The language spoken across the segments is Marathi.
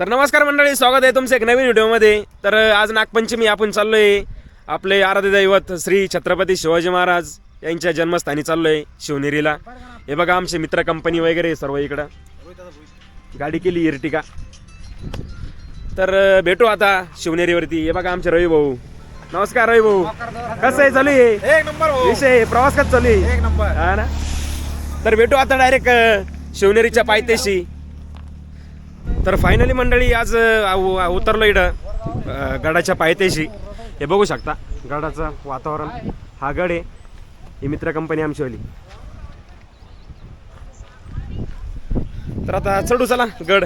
तर नमस्कार मंडळी स्वागत आहे तुमचं एक नवीन व्हिडिओमध्ये. तर आज नागपंचमी आपण चाललोय. आपले आराध्य दैवत श्री छत्रपती शिवाजी महाराज यांच्या जन्मस्थानी चाललोय शिवनेरीला. हे बघा आमचे मित्र कंपनी वगैरे सर्व इकडं. गाडी केली इर्टिका. तर भेटू आता शिवनेरीवरती. हे बघा आमचे रवी भाऊ. नमस्कार रवी भाऊ. कसं आहे चालू आहे? एक नंबर हो विषय प्रवास कसं चालू आहे? एक नंबर. हा ना? तर भेटू आता डायरेक्ट शिवनेरीच्या पायथ्याशी. तर फायनली मंडळी आज उतरलो इकडं गडाच्या पायथ्याशी. हे बघू शकता गडाचं वातावरण हा गड आहे ही मित्र कंपनी आमचीवाली तर आता चढू चला गड.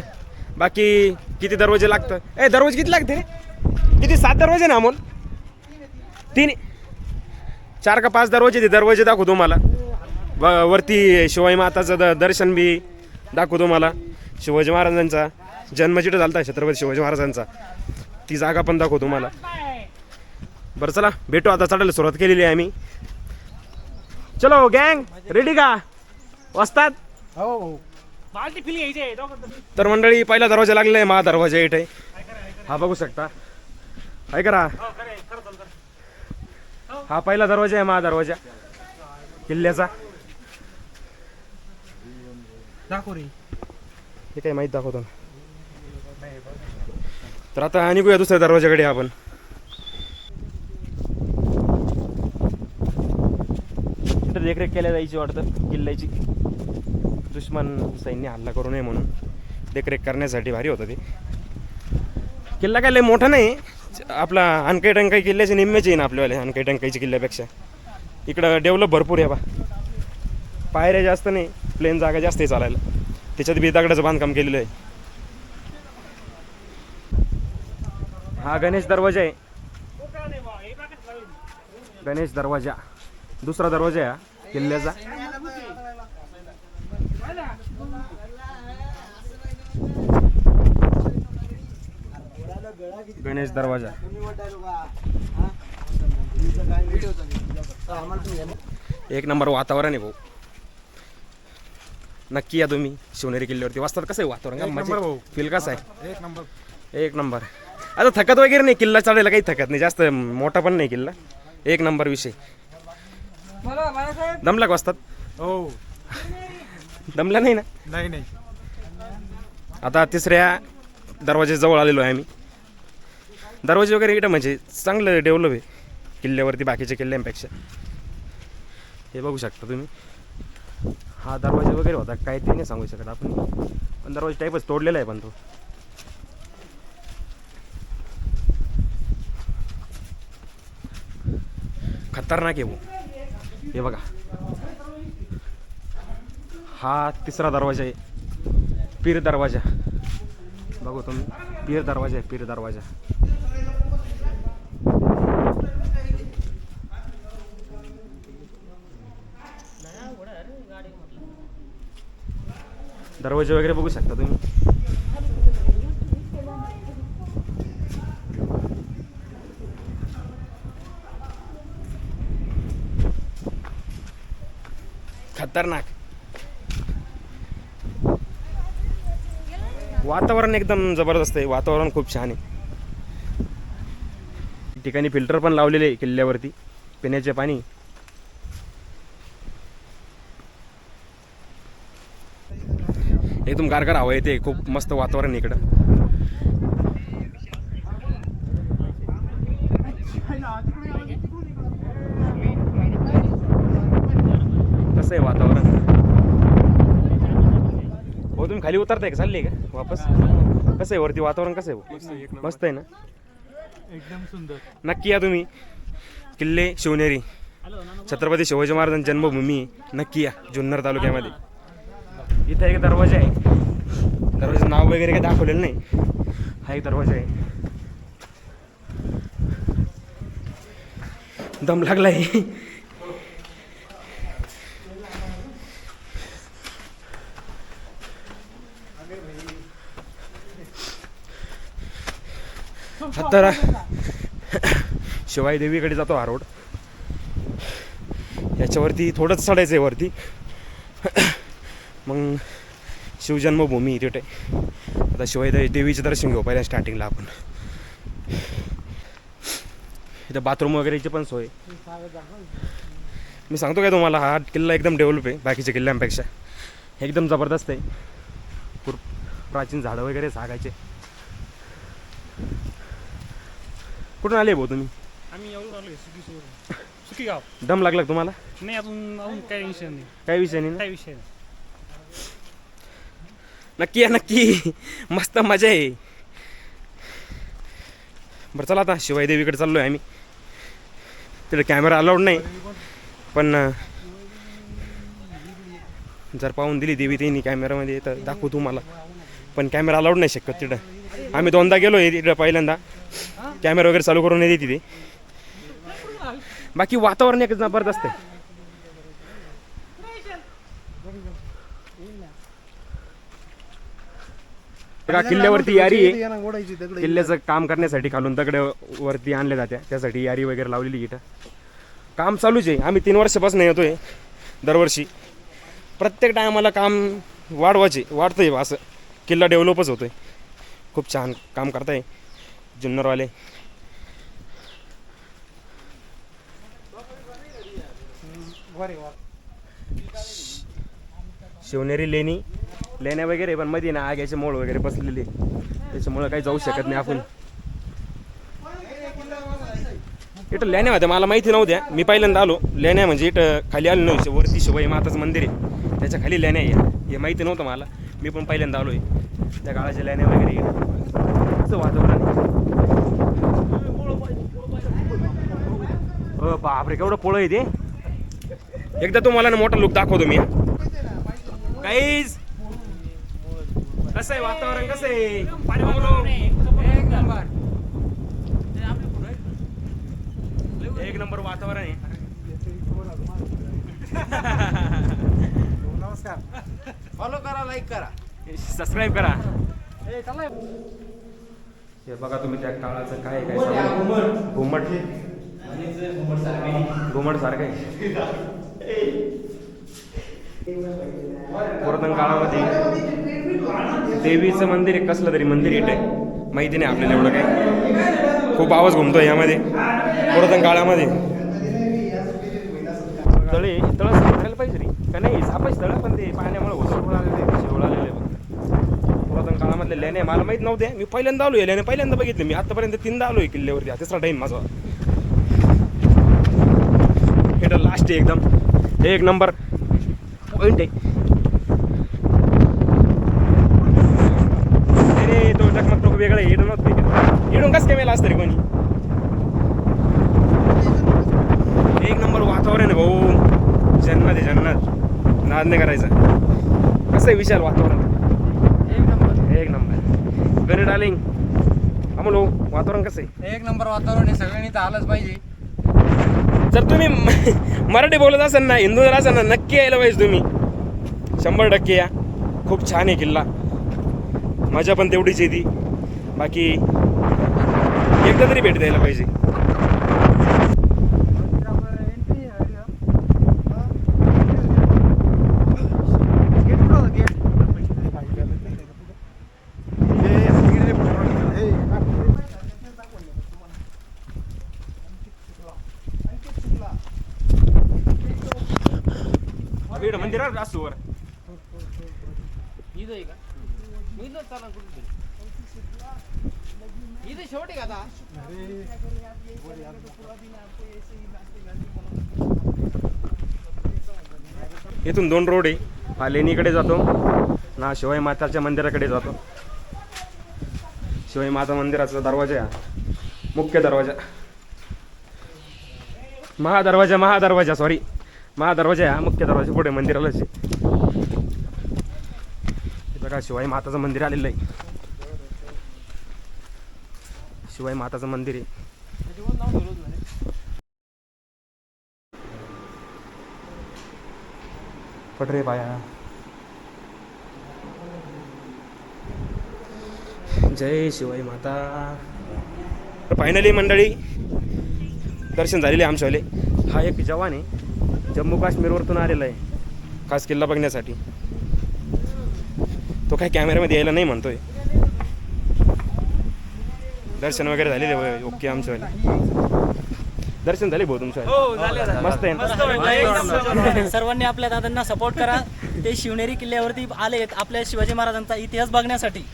बाकी किती दरवाजे लागतं? ए दरवाजे किती लागते किती सात दरवाजे ना अमोल? तीन. चार का पाच दरवाजे ते दरवाजे दाखवू तुम्हाला. व- वरती शिवाई माताचं द दर्शन बी दाखवू तुम्हाला. शिवाजी महाराजांचा जन्म जिथं झाला छत्रपती शिवाजी महाराजांचा. ती जागा पण दाखवू तुम्हाला. बरं चला भेटू आता चढायला सुरुवात केलेली आहे आम्ही. चलो गँग रेडी का? वस्तात हो हो. तर मंडळी पहिला दरवाजा लागलेला आहे महा दरवाजा इथे. हा बघू शकता. आहे करा हा पहिला दरवाजा आहे महा दरवाजा. किल्ल्याचा. दाखव हे माहीत दाखवतो ना तर आता निघूया दुसऱ्या दरवाजाकडे आपण. देखरेख केल्या जायची वाटतं किल्ल्याची. दुश्मन सैन्य हल्ला करू नये म्हणून. देखरेख करण्यासाठी भारी होतं ते. किल्ला काय लय मोठा नाही. आपला अनकाई टंकाई किल्ल्याचे निम्मेच येईन आपल्यावाले अनकाई टंकाईची किल्ल्यापेक्षा. इकडं डेव्हलप भरपूर आहे बा. पायऱ्या जास्त नाही प्लेन जागा जास्त आहे चालायला. त्याच्यात बी दगडाचं बांधकाम केलेलं आहे. हा गणेश दरवाजा आहे. गणेश दरवाजा. दुसरा दरवाजा आहे हा किल्ल्याचा. गणेश दरवाजा. एक नंबर वातावरण आहे भाऊ. नक्की या तुम्ही. शिवनेरी किल्ल्यावरती वाजतात कसं आहे वातावरण? एक नंबर भाऊ. फील कसं आहे? एक नंबर. एक नंबर. आता थकत वगैरे नाही किल्ला चढायला काही थकत नाही. जास्त मोठा पण नाही किल्ला. एक नंबर विषय. दमला का वाजतात हो. दमला नाही ना? नाही नाही. आता तिसऱ्या दरवाज्याजवळ आलेलो आहे आम्ही. दरवाजे वगैरे इकडं म्हणजे चांगलं डेव्हलप आहे किल्ल्यावरती बाकीच्या किल्ल्यांपेक्षा. हे बघू शकता तुम्ही. हा दरवाजा वगैरे होता काय ते नाही सांगू शकत आपण. पण दरवाजा टाईपच तोडलेला आहे पण तो. खतरनाक आहे भाऊ हे बघा. हा तिसरा दरवाजा आहे. पीर दरवाजा. बघू तुम्ही. पीर दरवाजा आहे पीर दरवाजा. दरवाजे वगैरे बघू शकता तुम्ही. खतरनाक. वातावरण एकदम जबरदस्त आहे. वातावरण खूप छान आहे. ठिकाणी फिल्टर पण लावलेले आहे किल्ल्यावरती. पिण्याचे पाणी. एकदम गारगार हवा येते खूप मस्त वातावरण इकडं. कसं आहे वातावरण. हो तुम्ही खाली उतरताय का? चालले का? वापस? कसं आहे वरती वातावरण कसं आहे? मस्त आहे ना? एकदम सुंदर. नक्की या तुम्ही. किल्ले शिवनेरी. छत्रपती शिवाजी महाराजांची जन्मभूमी नक्की या जुन्नर तालुक्यामध्ये. इथं एक दरवाजा आहे. दरवाजाचं नाव वगैरे काही दाखवलेलं नाही. हा एक दरवाजा आहे. दम लागलाय. आता शिवाई देवीकडे जातो हा रोड. याच्यावरती थोडंच चढायचं आहे वरती. मग शिवजन्मभूमी तिथे आता आता शिवाय देवीचं दर्शन घेऊ पहिल्या स्टार्टिंगला आपण. इथं बाथरूम वगैरेची पण सोय. मी सांगतो काय तुम्हाला हा किल्ला एकदम डेव्हलप आहे बाकीच्या किल्ल्यांपेक्षा. एकदम जबरदस्त आहे. पूर प्राचीन झाडं वगैरे सागायचे. कुठून आले भाऊ तुम्ही? आम्ही एवढं सुकी गाव दम लागला तुम्हाला? नाही अजून अजून काही विषय नाही. काही विषय नाही काही विषय नाही. नक्की या नक्की. मस्त मजा आहे. बरं चला आता. शिवाई देवीकडे चाललो आहे आम्ही. तिकडे कॅमेरा अलाउड नाही. पण जर पाहून दिली देवी त्यांनी कॅमेरामध्ये तर दाखवू तुम्हाला. पण कॅमेरा अलाउड नाही शकत तिथं. आम्ही दोनदा गेलो आहे तिकडं पहिल्यांदा. कॅमेरा वगैरे चालू करून येते तिथे. बाकी वातावरण एक जबरदस्त आहे. बघा, किल्ल्यावरती यारी आहे. किल्ल्याचं काम करण्यासाठी खालून दगड वरती आणले जात्या. त्यासाठी यारी वगैरे लावलेली इथं. काम चालूच आहे. आम्ही तीन वर्षापासून येतोय दरवर्षी. प्रत्येक टायमाला काम वाढवायचे वाढतंय असं. किल्ला डेव्हलपच होतोय. खूप छान काम करताय जुन्नरवाले. शिवनेरी लेणी लेण्या वगैरे पण मध्ये ना आग्याचे मोळ वगैरे बसलेले. त्याच्यामुळं काही जाऊ शकत नाही आपण. इथं लेण्या होत्या मला माहिती नव्हत्या. मी पहिल्यांदा आलो. लेण्या म्हणजे इथं खाली आलो नव्हते वरती शिवाई माताचं मंदिर आहे. त्याच्याखाली लेण्या आहे. हे माहिती नव्हतं मला. मी पण पहिल्यांदा आलो आहे त्या काळाच्या लेण्या वगैरे. असं वातावरण बापरे केवढं पोळं आहे ते. एकदा तुम्हाला ना मोठा लुक दाखवतो मी. काहीच कसं आहे वातावरण कसं आहे? एक नंबर वातावरण. आहे. नमस्कार. फॉलो करा लाईक करा. सबस्क्राईब करा. हे बघा तुम्ही त्या काळाचं काय काय सांगू? घुमट. घुमट सारखं आहे. पुरातन काळामध्ये. देवीचं मंदिर आहे कसलं तरी मंदिर इथे. माहिती नाही आपल्याला एवढं काय खूप आवाज घुमतोय यामध्ये. पुरातन काळामध्ये. तळे तळ सापडायला पाहिजे रे. का नाही? सापायचे तळ पण ते पाण्यामुळे होतं आलेले शेवळ आलेले पुरातन काळामधले लेणे मला माहीत नव्हते. मी पहिल्यांदा आलो लेणे पहिल्यांदा बघितले. मी आतापर्यंत तीनदा आलोय किल्ल्यावरती. तिसरा टाईम माझा. हे लास्ट आहे एकदम. एक नंबर पॉईंट आहे अरे तो टकमक टोक वेगळं आहे इडून नव्हतं इडून कसं मेला असतं रे कोणी? एक नंबर वातावरण आहे भाऊ. जन्नत आहे जन्नत. नाद नाही करायचा. कसं आहे विशाल वातावरण? एक नंबर. एक नंबर. गणे डार्लिंग अमोलो वातावरण कसं आहे? एक नंबर वातावरण आहे सगळ्यांनी तर आलंच पाहिजे. जर तुम्ही मराठी बोलत असाल ना हिंदू जर असाल ना नक्की यायला पाहिजे तुम्ही. शंभर टक्के या. खूप छान आहे किल्ला. मजा पण तेवढीच येते बाकी एकदा तरी भेट द्यायला पाहिजे इकडं मंदिरावर असतो वर इथं आहे का इथं चला कुठे इथं शेवटी का आता इथून दोन रोड आहे. हा लेणीकडे जातो. ना शिवाई माताच्या मंदिराकडे जातो. शिवाई माता मंदिराचा दरवाजा आहे हा. मुख्य दरवाजा. महादरवाजा महादरवाजा सॉरी महादरवाजा हा मुख्य दरवाजा. पुढे मंदिरालाच आहे. बघा शिवाई माताचं मंदिर आलेलं आहे. शिवाई माताचं मंदिर आहे. पटरे पाया जय शिवाई माता. फायनली मंडळी दर्शन झालेले आमच्यावाले. हा एक जवान आहे जम्मू काश्मीरवरतून आलेला आहे खास किल्ला बघण्यासाठी. तो काही कॅमेऱ्यामध्ये यायला नाही म्हणतोय. दर्शन वगैरे झालेले ओके आमच्यावाले. दर्शन झाले भाऊ तुमचं हो झाले मस्त आहे. सर्वांनी आपल्या दादांना सपोर्ट करा. ते शिवनेरी किल्ल्यावरती आलेत आपल्या शिवाजी महाराजांचा इतिहास बघण्यासाठी.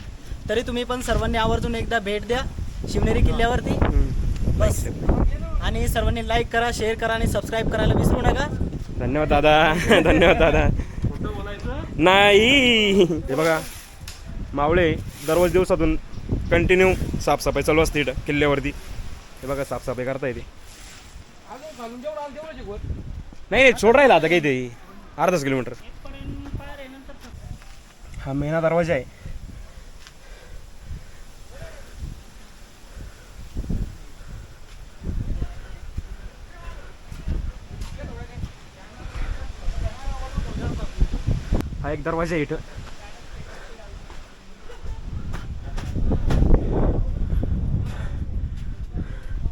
तरी तुम्ही पण सर्वांनी आवर्जून एकदा भेट द्या शिवनेरी किल्ल्यावरती. बस. आणि सर्वांनी लाईक करा शेअर करा आणि सबस्क्राईब करायला विसरू नका. धन्यवाद दादा. धन्यवाद दादा. नाही. हे बघा मावळे दररोज दिवसातून कंटिन्यू साफसफाई चालू असते इथं किल्ल्यावरती. हे बघा साफसफाई करता येते घालून जेवढं आलं. नाही नाही सोड राहिला आता काही ते अर्धाच किलोमीटर. हा मेना दरवाजा आहे. हा एक दरवाजा आहे इथं.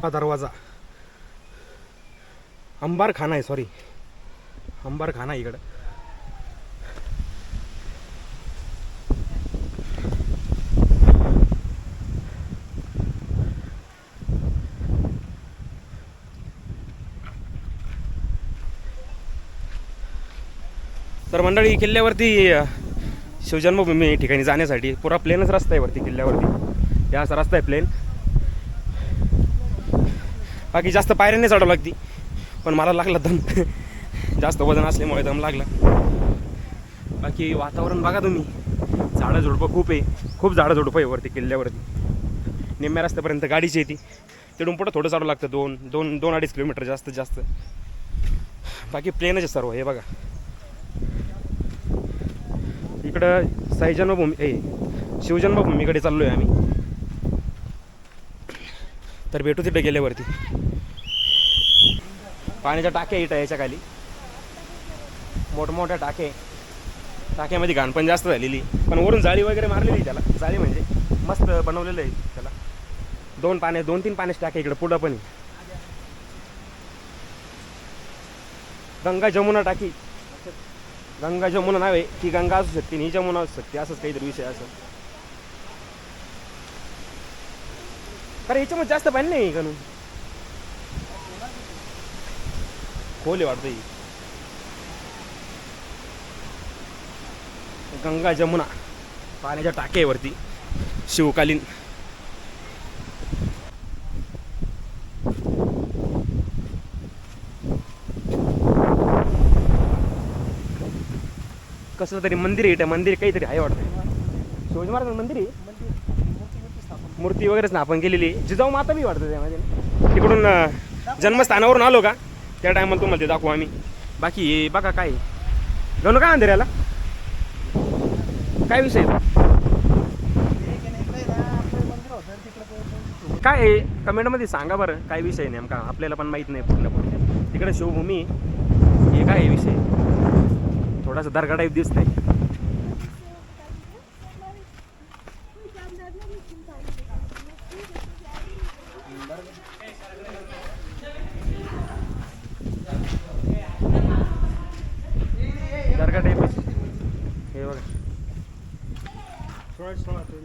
हा दरवाजा. अंबारखाना आहे सॉरी अंबारखाना इकडं. तर मंडळी किल्ल्यावरती शिवजन्मभूमी ठिकाणी जाण्यासाठी. पुरा प्लेनच रस्ता आहे वरती किल्ल्यावरती. या असा रस्ता आहे प्लेन बाकी जास्त पायऱ्या नाही चढावं लागती पण मला लागला दम. जास्त वजन असल्यामुळे दम लागला. बाकी वातावरण बघा तुम्ही. झाडं झुडपं खूप आहे. खूप झाडं झुडपं आहे वरती किल्ल्यावरती. निम्म्या रस्त्यापर्यंत गाडीची येते तिथून पुढं थोडं चालू लागतं दोन दोन दोन अडीच किलोमीटर जास्तीत जास्त. बाकी प्लेनच आहे सर्व हे बघा. इकडं साई जन्मभूमी ए शिवजन्मभूमीकडे चाललो आहे आम्ही. तर भेटू तिथे गेल्यावरती. पाण्याच्या टाक्या इथं याच्या खाली मोठमोठ्या टाके टाक्यामध्ये घाण पण जास्त झालेली. पण वरून जाळी वगैरे मारलेली त्याला. जाळी म्हणजे मस्त बनवलेलं आहे त्याला. दोन पाण्या दोन तीन पाण्याचे टाके इकडे पुढं पण गंगा जमुना टाकी. गंगा जमुना नाव आहे. गंगा असू शकते ही जमुना असू शकते. असंच काहीतरी विषय असं. अरे याच्यामध्ये जास्त पाणी नाही का खोल आहे वाटतं ही. गंगा जमुना पाण्याच्या टाक्यावरती शिवकालीन. कसलं तरी मंदिर आहे त्या मंदिर काहीतरी आहे वाटतं. शिवाजी महाराज मंदिर आहे? मूर्ती वगैरे स्थापन केलेली जिजाऊ माता बी वाटतं त्यामध्ये. तिकडून जन्मस्थानावरून आलो का? त्या टायमाला तुम्हाला ते दाखवू आम्ही. बाकी हे बघा काय दोन काय अंधेऱ्याला काय विषय काय आहे? कमेंटमध्ये सांगा बरं काय विषय आहे नेमका? आपल्याला पण माहीत नाही पूर्ण पूर्ण तिकडे शिवभूमी आहे. हे काय विषय? थोडासा दर्गा टाईप दिसतंय दर्गा टाईप हे बघा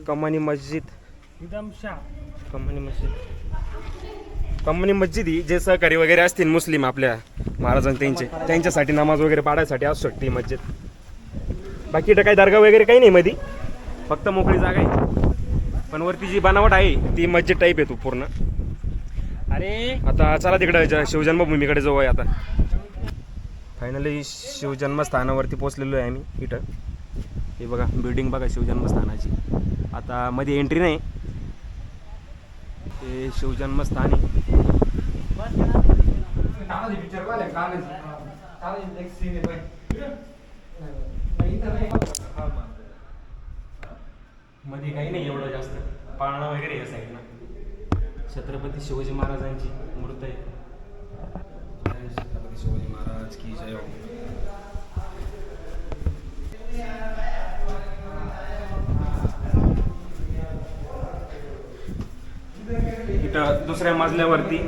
कमानी मस्जिद. कमानी मस्जिद. कमानी मस्जिद ही जे सहकारी वगैरे असतील मुस्लिम आपल्या महाराजां त्यांचे त्यांच्यासाठी नमाज वगैरे पाडायसाठी असू शकते ही मस्जिद. बाकी इथं काही दर्गा वगैरे काही नाही मध्ये फक्त मोकळी जागा आहे. पण वरती जी बनावट आहे ती मस्जिद टाईप आहे तू पूर्ण. अरे! आता चला तिकडं शिवजन्मभूमीकडे जाऊ आहे आता. फायनली शिवजन्मस्थानावरती पोचलेलो आहे आम्ही इथं. हे बघा बिल्डिंग बघा शिवजन्मस्थानाची. आता मध्ये एंट्री नाही. हे शिवजन्मस्थान आहे. मध्ये. काही नाही एवढं जास्त. पाळणा वगैरे या साईडला छत्रपती शिवाजी महाराजांची मूर्त आहे. छत्रपती शिवाजी महाराज की जय डायरेक्ट दुसऱ्या मजल्यावरती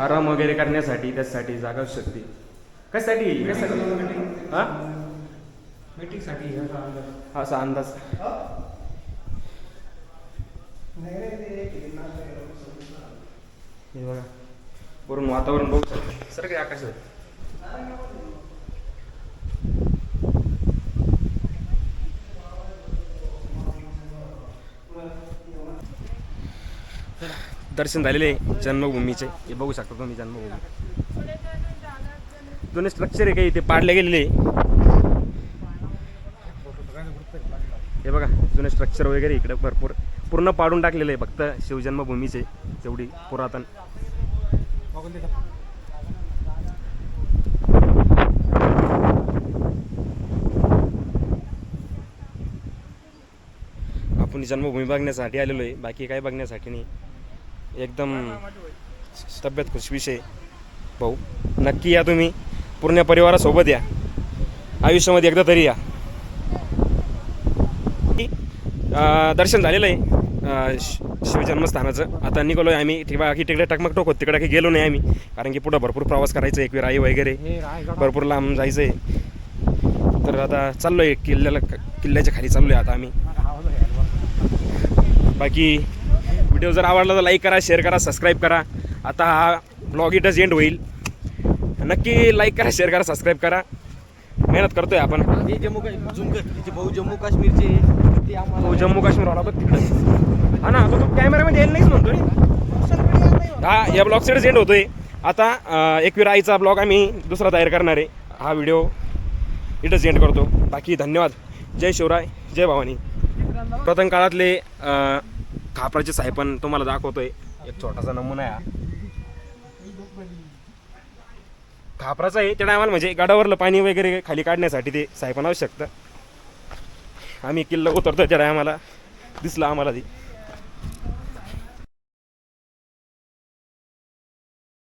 आराम वगैरे करण्यासाठी त्यासाठी जागा असू शकते. कशासाठी? कशासाठी? हां? मीटिंगसाठी असा अंदाज. हे बघा. वरून वातावरण बघू शकते. सर काय आकाशात दर्शन झालेले आहे जन्मभूमीचे. हे बघू शकता तुम्ही जन्मभूमी. जुने स्ट्रक्चर आहे काही ते पाडले गेलेले आहे. हे बघा जुने स्ट्रक्चर वगैरे इकडे भरपूर पूर्ण पाडून टाकलेलं आहे फक्त शिवजन्मभूमीचे तेवढी पुरातन. आपण जन्मभूमी बघण्यासाठी आलेलो आहे बाकी काय बघण्यासाठी नाही. एकदम तब्येत खुश विषय भाऊ नक्की या तुम्ही. पूर्ण परिवारासोबत या. आयुष्यामध्ये एकदा तरी या. दर्शन झालेलं आहे. शिवजन्मस्थानाचं. आता निघालो आहे आम्ही ठिबा की तिकडे टकमक टोक होत तिकडे काही गेलो नाही आम्ही. कारण की पुढं भरपूर प्रवास करायचा आहे. एकवीर आई वगैरे. भरपूर लांब जायचं आहे. तर आता चाललो आहे किल्ल्याला किल्ल्याच्या खाली चाललो आहे आता आम्ही. बाकी व्हिडिओ जर आवडला तर लाईक करा शेअर करा सबस्क्राईब करा. आता हा ब्लॉग इथंच एंड होईल. नक्की लाईक करा शेअर करा सबस्क्राईब करा. मेहनत करतोय आपण. हे जम्मू काश्मीर भाऊ जम्मू काश्मीरचे ते आम्हाला जम्मू काश्मीर वाला बघ तिकडे. हा ना तो तो कॅमेरामध्ये येईल नाहीच म्हणतो रे. हा या ब्लॉग सेटच एंड होतोय. आता एकवीर आईचा ब्लॉग आम्ही दुसरा तयार करणार आहे. हा व्हिडिओ इथंच एंड करतो. बाकी धन्यवाद. जय शिवराय जय भवानी. प्रथम काळातले खापराचे साहेबन तुम्हाला दाखवतोय. एक छोटासा नमुना आहे खापराचं आहे त्या टायमाला म्हणजे गडावरलं पाणी वगैरे खाली काढण्यासाठी ते सायपन आवश्यकतं आम्ही किल्ला उतरतो त्या टायमाला. दिसलं आम्हाला ती.